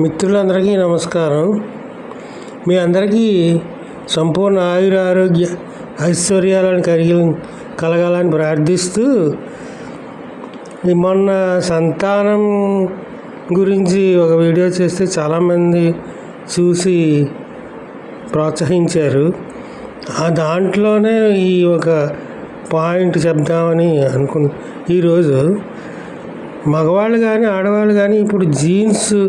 మిత్రులందరికీ నమస్కారం. మీ అందరికీ సంపూర్ణ ఆయుర ఆరోగ్య ఐశ్వర్యాలను కలిగి కలగాలని ప్రార్థిస్తూ మొన్న సంతానం గురించి ఒక వీడియో చేస్తే చాలామంది చూసి ప్రోత్సహించారు. ఆ దాంట్లోనే ఈ ఒక పాయింట్ చెప్దామని అనుకున్న ఈరోజు మగవాళ్ళు కానీ ఆడవాళ్ళు కానీ ఇప్పుడు జీన్స్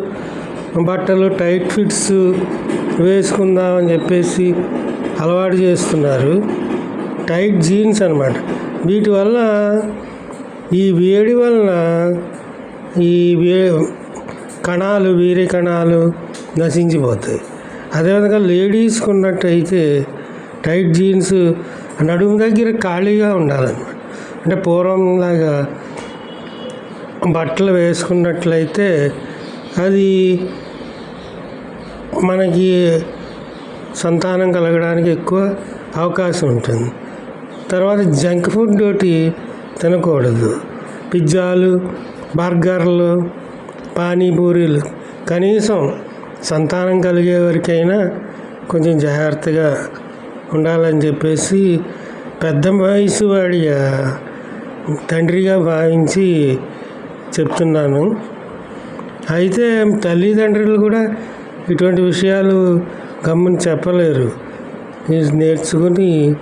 బట్టలు టైట్ ఫిట్స్ వేసుకుందామని చెప్పేసి అలవాటు చేస్తున్నారు. టైట్ జీన్స్ అనమాట వీటి వల్ల ఈ వేడి వలన ఈ వే కణాలు వీరి కణాలు నశించిపోతాయి. అదేవిధంగా లేడీస్కి ఉన్నట్టయితే టైట్ జీన్స్ నడుము దగ్గర ఖాళీగా ఉండాలన్నమాట. అంటే పూర్వంలాగా బట్టలు వేసుకున్నట్లయితే అది మనకి సంతానం కలగడానికి ఎక్కువ అవకాశం ఉంటుంది. తర్వాత జంక్ ఫుడ్ ఒకటి తినకూడదు. పిజ్జాలు బర్గర్లు పానీపూరీలు కనీసం సంతానం కలిగే వరకైనా కొంచెం జాగ్రత్తగా ఉండాలని చెప్పేసి పెద్ద వయసు వాడిగా తండ్రిగా భావించి చెప్తున్నాను. అయితే తల్లిదండ్రులు కూడా ఇటువంటి విషయాలు గమ్ముని చెప్పలేరు. నేర్చుకుని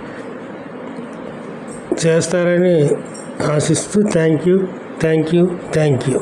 చేస్తారని ఆశిస్తూ thank you thank you thank you.